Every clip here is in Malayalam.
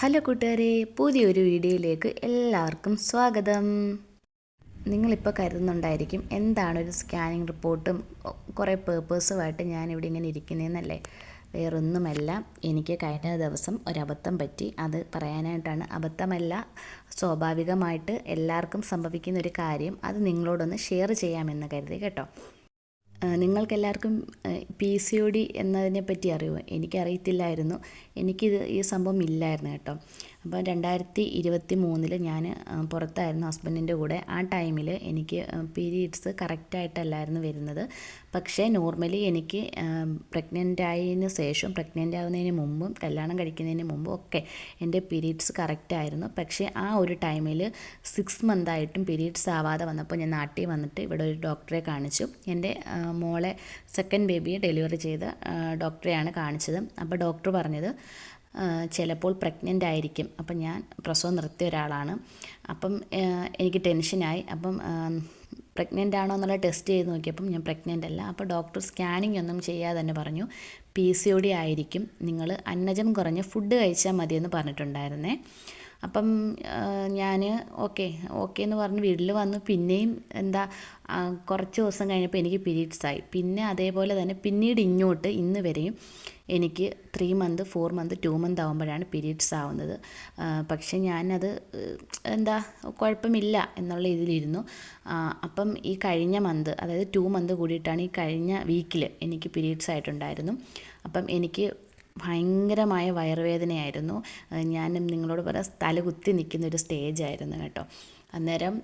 ഹലോ കൂട്ടുകാരെ പുതിയൊരു വീഡിയോയിലേക്ക് എല്ലാവർക്കും സ്വാഗതം. നിങ്ങളിപ്പോൾ കരുതുന്നുണ്ടായിരിക്കും എന്താണ് ഒരു സ്കാനിങ് റിപ്പോർട്ടും കുറേ പേപ്പേഴ്സുമായിട്ട് ഞാനിവിടെ ഇങ്ങനെ ഇരിക്കുന്നതെന്നല്ലേ വേറൊന്നുമല്ല എനിക്ക് കഴിഞ്ഞ ദിവസം ഒരബദ്ധം പറ്റി. അത് പറയാനായിട്ടാണ് അബദ്ധമല്ല സ്വാഭാവികമായിട്ട് എല്ലാവർക്കും സംഭവിക്കുന്ന ഒരു കാര്യം. അത് നിങ്ങളോടൊന്ന് ഷെയർ ചെയ്യാമെന്ന് കരുതി കേട്ടോ. നിങ്ങൾക്കെല്ലാവർക്കും പി സി ഒ ഡി എന്നതിനെ പറ്റി അറിയുമോ? എനിക്കറിയത്തില്ലായിരുന്നു. എനിക്കിത് ഈ സംഭവം ഇല്ലായിരുന്നു കേട്ടോ. അപ്പോൾ രണ്ടായിരത്തി ഇരുപത്തി മൂന്നിൽ ഞാൻ പുറത്തായിരുന്നു ഹസ്ബൻഡിന്റെ കൂടെ. ആ ടൈമിൽ എനിക്ക് പീരീഡ്സ് കറക്റ്റായിട്ടല്ലായിരുന്നു വരുന്നത്. പക്ഷേ നോർമലി എനിക്ക് പ്രഗ്നന്റ് ആയതിന് ശേഷം പ്രഗ്നന്റ് ആവുന്നതിന് മുമ്പും കല്യാണം കഴിക്കുന്നതിന് മുമ്പും ഒക്കെ എന്റെ പീരീഡ്സ് കറക്റ്റായിരുന്നു. പക്ഷേ ആ ഒരു ടൈമിൽ സിക്സ് മന്തായിട്ടും പീരീഡ്സ് ആവാതെ വന്നപ്പോൾ ഞാൻ നാട്ടിൽ വന്നിട്ട് ഇവിടെ ഒരു ഡോക്ടറെ കാണിച്ചു. എന്റെ മോളെ സെക്കൻഡ് ബേബിയെ ഡെലിവറി ചെയ്ത ഡോക്ടറെയാണ് കാണിച്ചത്. അപ്പോൾ ഡോക്ടർ പറഞ്ഞത് ചിലപ്പോൾ പ്രഗ്നന്റ് ആയിരിക്കും. അപ്പം ഞാൻ പ്രസവം നിർത്തിയ ഒരാളാണ്. അപ്പം എനിക്ക് ടെൻഷനായി അപ്പം പ്രഗ്നന്റ് ആണോ എന്നുള്ള ടെസ്റ്റ് ചെയ്ത് നോക്കിയപ്പം ഞാൻ പ്രഗ്നന്റ് അല്ല. അപ്പോൾ ഡോക്ടർ സ്കാനിങ് ഒന്നും ചെയ്യാതെ തന്നെ പറഞ്ഞു പി സി ഒ ഡി ആയിരിക്കും. നിങ്ങൾ അന്നജം കുറഞ്ഞ് ഫുഡ് കഴിച്ചാൽ മതിയെന്ന് പറഞ്ഞിട്ടുണ്ടായിരുന്നേ. അപ്പം ഞാൻ ഓക്കെ ഓക്കെ എന്ന് പറഞ്ഞ് വീട്ടിൽ വന്നു പിന്നെയും എന്താ കുറച്ച് ദിവസം കഴിഞ്ഞപ്പോൾ എനിക്ക് പീരീഡ്സ് ആയി പിന്നെ അതേപോലെ തന്നെ പിന്നീട് ഇങ്ങോട്ട് ഇന്ന് വരെയും എനിക്ക് three month four month two month ആകുമ്പോഴാണ് പീരീഡ്സ് ആവുന്നത്. പക്ഷേ ഞാനത് എന്താ കുഴപ്പമില്ല എന്നുള്ള ഇതിലിരുന്നു. അപ്പം ഈ കഴിഞ്ഞ മന്ത് അതായത് ടു മന്ത് കൂടിയിട്ടാണ് ഈ കഴിഞ്ഞ വീക്കിൽ എനിക്ക് പീരീഡ്സ് ആയിട്ടുണ്ടായിരുന്നു. അപ്പം എനിക്ക് ഭയങ്കരമായ വയറുവേദനയായിരുന്നു. ഞാനും നിങ്ങളോട് പറയാം തലകുത്തി നിൽക്കുന്ന ഒരു സ്റ്റേജ് ആയിരുന്നു കേട്ടോ. അന്നേരം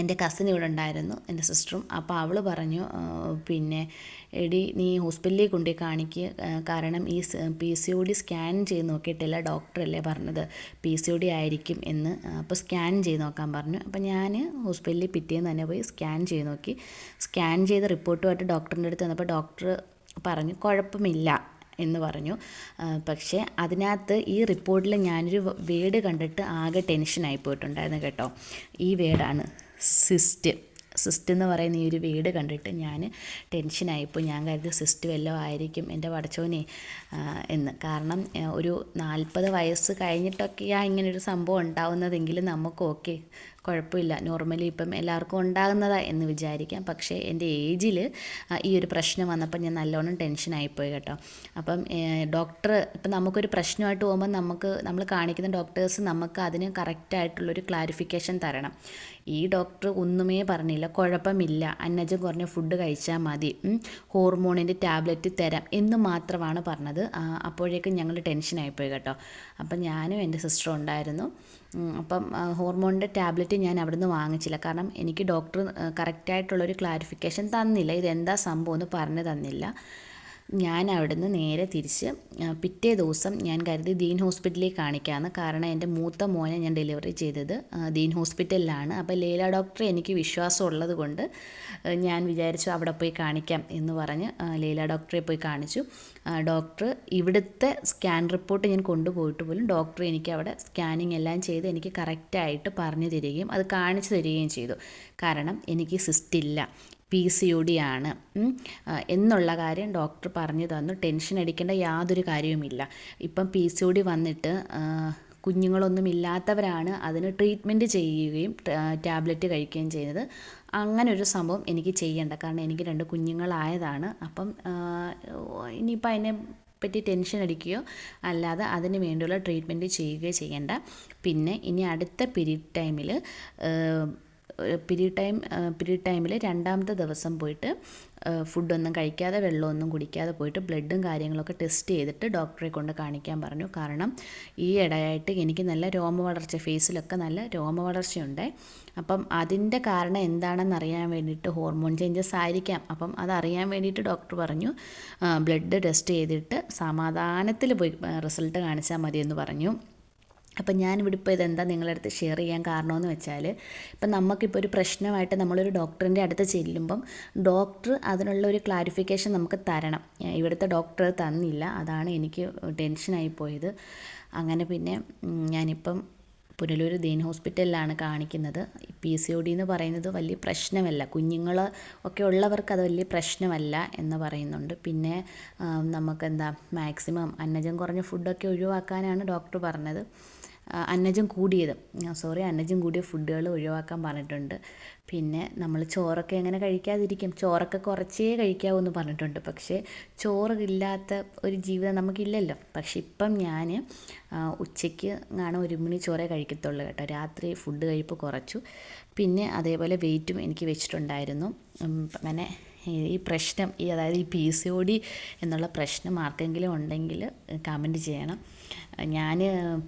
എന്റെ കസിൻ ഇവിടെ ഉണ്ടായിരുന്നു എന്റെ സിസ്റ്ററും അപ്പോൾ അവൾ പറഞ്ഞു പിന്നെ എടി നീ ഹോസ്പിറ്റലിൽ കൊണ്ടുപോയി കാണിക്കുക കാരണം ഈ P C O D scan ചെയ്ത് നോക്കിയിട്ടില്ല ഡോക്ടറല്ലേ പറഞ്ഞത്. പി സി ഒ ഡി ആയിരിക്കും എന്ന് അപ്പോൾ സ്കാൻ ചെയ്ത് നോക്കാൻ പറഞ്ഞു. അപ്പോൾ ഞാൻ ഹോസ്പിറ്റലിൽ പിറ്റേന്ന് തന്നെ പോയി സ്കാൻ ചെയ്ത് നോക്കി. സ്കാൻ ചെയ്ത റിപ്പോർട്ടുമായിട്ട് ഡോക്ടറിന്റെ അടുത്ത് വന്നപ്പോൾ ഡോക്ടർ പറഞ്ഞു കുഴപ്പമില്ല. എന്ന് പറഞ്ഞു. പക്ഷേ അതിനകത്ത് ഈ റിപ്പോർട്ടിൽ ഞാനൊരു വേഡ് കണ്ടിട്ട് ആകെ ടെൻഷനായി പോയിട്ടുണ്ടായിരുന്നു കേട്ടോ. ഈ വേഡാണ് സിസ്റ്റ്. സിസ്റ്റ് എന്ന് പറയുന്ന ഈ ഒരു വീട് കണ്ടിട്ട് ഞാൻ ടെൻഷനായിപ്പോൾ ഞാൻ കരുതി സിസ്റ്റ് വല്ലതും ആയിരിക്കും എന്റെ പടച്ചോനെ എന്ന്. കാരണം ഒരു നാൽപ്പത് വയസ്സ് കഴിഞ്ഞിട്ടൊക്കെയാണ് ഇങ്ങനൊരു സംഭവം ഉണ്ടാവുന്നതെങ്കിൽ നമുക്ക് ഓക്കെ കുഴപ്പമില്ല. നോർമലി ഇപ്പം എല്ലാവർക്കും ഉണ്ടാകുന്നതാ എന്ന് വിചാരിക്കാം. പക്ഷേ എന്റെ ഏജിൽ ഈ ഒരു പ്രശ്നം വന്നപ്പോൾ ഞാൻ നല്ലോണം ടെൻഷനായിപ്പോയി കേട്ടോ. അപ്പം ഡോക്ടർ ഇപ്പം നമുക്കൊരു പ്രശ്നമായിട്ട് പോകുമ്പോൾ നമുക്ക് നമ്മൾ കാണിക്കുന്ന ഡോക്ടേഴ്സ് നമുക്ക് അതിന് കറക്റ്റായിട്ടുള്ളൊരു ക്ലാരിഫിക്കേഷൻ തരണം. ഈ ഡോക്ടർ ഒന്നുമേ പറഞ്ഞില്ല. കുഴപ്പമില്ല. അന്നജം കുറഞ്ഞ ഫുഡ് കഴിച്ചാൽ മതി. ഹോർമോണിന്റെ ടാബ്ലറ്റ് തരാം എന്ന് മാത്രമാണ് പറഞ്ഞത്. അപ്പോഴേക്കും ഞങ്ങൾ ടെൻഷനായിപ്പോയി കേട്ടോ. അപ്പം ഞാനും എന്റെ സിസ്റ്ററും ഉണ്ടായിരുന്നു. അപ്പം ഹോർമോണിന്റെ ടാബ്ലറ്റ് ഞാൻ അവിടുന്ന് വാങ്ങിച്ചില്ല. കാരണം എനിക്ക് ഡോക്ടർ കറക്റ്റായിട്ടുള്ളൊരു ക്ലാരിഫിക്കേഷൻ തന്നില്ല. ഇതെന്താ സംഭവം എന്ന് പറഞ്ഞു തന്നില്ല. ഞാൻ അവിടുന്ന് നേരെ തിരിച്ച് പിറ്റേ ദിവസം ഞാൻ കരുതി ദീൻ ഹോസ്പിറ്റലിൽ കാണിക്കാമെന്ന് കാരണം എന്റെ മൂത്ത മോനെ ഞാൻ ഡെലിവറി ചെയ്തത്. ദീൻ ഹോസ്പിറ്റലിലാണ്. അപ്പോൾ ലേല ഡോക്ടർ എനിക്ക് വിശ്വാസം ഉള്ളത് കൊണ്ട് ഞാൻ വിചാരിച്ചു അവിടെ പോയി കാണിക്കാം എന്ന് പറഞ്ഞ് ലേല ഡോക്ടറെ പോയി കാണിച്ചു. ഡോക്ടർ ഇവിടുത്തെ സ്കാൻ റിപ്പോർട്ട് ഞാൻ കൊണ്ടുപോയിട്ട് പോലും ഡോക്ടർ എനിക്ക് അവിടെ സ്കാനിങ് എല്ലാം ചെയ്ത് എനിക്ക് കറക്റ്റായിട്ട് പറഞ്ഞു തരികയും അത് കാണിച്ചു തരികയും ചെയ്തു. കാരണം എനിക്ക് സിസ്റ്റില്ല പി സി ഒ ഡി ആണ്. എന്നുള്ള കാര്യം ഡോക്ടർ പറഞ്ഞു തന്നു. ടെൻഷൻ അടിക്കേണ്ട യാതൊരു കാര്യവുമില്ല. ഇപ്പം പി സി ഒ ഡി വന്നിട്ട് കുഞ്ഞുങ്ങളൊന്നും ഇല്ലാത്തവരാണ് അതിന് ട്രീറ്റ്മെന്റ് ചെയ്യുകയും ടാബ്ലറ്റ് കഴിക്കുകയും ചെയ്യുന്നത്. അങ്ങനെ ഒരു സംഭവം എനിക്ക് ചെയ്യേണ്ട. കാരണം എനിക്ക് രണ്ട് കുഞ്ഞുങ്ങളായതാണ്. അപ്പം ഇനിയിപ്പോൾ അതിനെ പറ്റി ടെൻഷൻ അടിക്കുകയോ അല്ലാതെ അതിന് വേണ്ടിയുള്ള ട്രീറ്റ്മെന്റ് ചെയ്യുകയോ ചെയ്യേണ്ട. പിന്നെ ഇനി അടുത്ത പീരീഡ് ടൈമിൽ പീരീഡ് ടൈം പിരീഡ് ടൈമിൽ രണ്ടാമത്തെ ദിവസം പോയിട്ട് ഫുഡൊന്നും കഴിക്കാതെ വെള്ളമൊന്നും കുടിക്കാതെ പോയിട്ട് ബ്ലഡും കാര്യങ്ങളൊക്കെ ടെസ്റ്റ് ചെയ്തിട്ട് ഡോക്ടറെ കൊണ്ട് കാണിക്കാൻ പറഞ്ഞു. കാരണം ഈ ഇടയായിട്ട് എനിക്ക് നല്ല രോമ വളർച്ച ഫേസിലൊക്കെ നല്ല രോമ വളർച്ചയുണ്ട്. അപ്പം അതിന്റെ കാരണം എന്താണെന്ന് അറിയാൻ വേണ്ടിയിട്ട് ഹോർമോൺ ചേഞ്ചസ് ആയിരിക്കാം. അപ്പം അതറിയാൻ വേണ്ടിയിട്ട് ഡോക്ടർ പറഞ്ഞു ബ്ലഡ് ടെസ്റ്റ് ചെയ്തിട്ട് സമാധാനത്തിൽ പോയി റിസൾട്ട് കാണിച്ചാൽ മതിയെന്ന് പറഞ്ഞു. അപ്പം ഞാനിവിടെ ഇപ്പോൾ ഇതെന്താ നിങ്ങളുടെ അടുത്ത് ഷെയർ ചെയ്യാൻ കാരണമെന്ന് വെച്ചാൽ ഇപ്പം നമുക്കിപ്പോൾ ഒരു പ്രശ്നമായിട്ട് നമ്മളൊരു ഡോക്ടറിന്റെ അടുത്ത് ചെല്ലുമ്പം ഡോക്ടർ അതിനുള്ള ഒരു ക്ലാരിഫിക്കേഷൻ നമുക്ക് തരണം. ഇവിടുത്തെ ഡോക്ടർ തന്നില്ല. അതാണ് എനിക്ക് ടെൻഷനായി പോയത്. അങ്ങനെ പിന്നെ ഞാനിപ്പം പുനലൂർ ദീൻ ഹോസ്പിറ്റലിലാണ് കാണിക്കുന്നത്. പി സി ഒ ഡി എന്ന് പറയുന്നത് വലിയ പ്രശ്നമല്ല. കുഞ്ഞുങ്ങൾ ഒക്കെ ഉള്ളവർക്ക് അത് വലിയ പ്രശ്നമല്ല എന്ന് പറയുന്നുണ്ട്. പിന്നെ നമുക്കെന്താ മാക്സിമം അന്നജം കുറഞ്ഞ ഫുഡൊക്കെ ഒഴിവാക്കാനാണ് ഡോക്ടർ പറഞ്ഞത്. അന്നജം കൂടിയത്. സോറി അന്നജം കൂടിയ ഫുഡുകൾ ഒഴിവാക്കാൻ പറഞ്ഞിട്ടുണ്ട്. പിന്നെ നമ്മൾ ചോറൊക്കെ എങ്ങനെ കഴിക്കാതിരിക്കും? ചോറൊക്കെ കുറച്ചേ കഴിക്കാവൂ എന്ന് പറഞ്ഞിട്ടുണ്ട്. പക്ഷേ ചോറ് ഇല്ലാത്ത ഒരു ജീവിതം നമുക്കില്ലല്ലോ. പക്ഷെ ഇപ്പം ഞാൻ ഉച്ചയ്ക്ക് കാണാൻ ഒരു മണി ചോറേ കഴിക്കത്തുള്ളൂ കേട്ടോ. രാത്രി ഫുഡ് കഴിപ്പ് കുറച്ചു. പിന്നെ അതേപോലെ വെയിറ്റും എനിക്ക് വെച്ചിട്ടുണ്ടായിരുന്നു. അങ്ങനെ ഈ പ്രശ്നം ഈ അതായത് ഈ പി സി ഒ ഡി എന്നുള്ള പ്രശ്നം ആർക്കെങ്കിലും ഉണ്ടെങ്കിൽ കമന്റ് ചെയ്യണം. ഞാൻ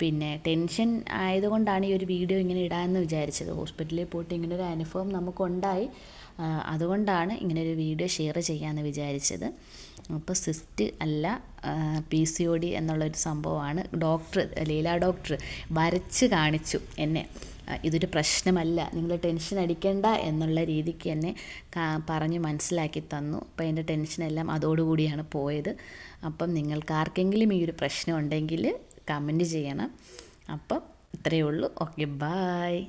പിന്നെ ടെൻഷൻ ആയതുകൊണ്ടാണ് ഈ ഒരു വീഡിയോ ഇങ്ങനെ ഇടാമെന്ന് വിചാരിച്ചത്. ഹോസ്പിറ്റലിൽ പോയിട്ട് ഇങ്ങനെ ഒരു അനുഭവം നമുക്കുണ്ടായി. അതുകൊണ്ടാണ് ഇങ്ങനെ ഒരു വീഡിയോ ഷെയർ ചെയ്യാമെന്ന് വിചാരിച്ചത്. അപ്പോൾ സിസ്റ്റ് അല്ല പി സി ഒ ഡി എന്നുള്ളൊരു സംഭവമാണ്. ഡോക്ടർ ലീല ഡോക്ടർ വരച്ച് കാണിച്ചു എന്നെ. ഇതൊരു പ്രശ്നമല്ല. നിങ്ങൾ ടെൻഷൻ അടിക്കേണ്ട എന്നുള്ള രീതിക്ക് എന്നെ പറഞ്ഞ് മനസ്സിലാക്കി തന്നു. അപ്പോൾ എന്റെ ടെൻഷനെല്ലാം അതോടുകൂടിയാണ് പോയത്. അപ്പം നിങ്ങൾക്ക് ആർക്കെങ്കിലും ഈ ഒരു പ്രശ്നം ഉണ്ടെങ്കിൽ കമന്റ് ചെയ്യണം. അപ്പം ഇത്രയേ ഉള്ളൂ. Okay bye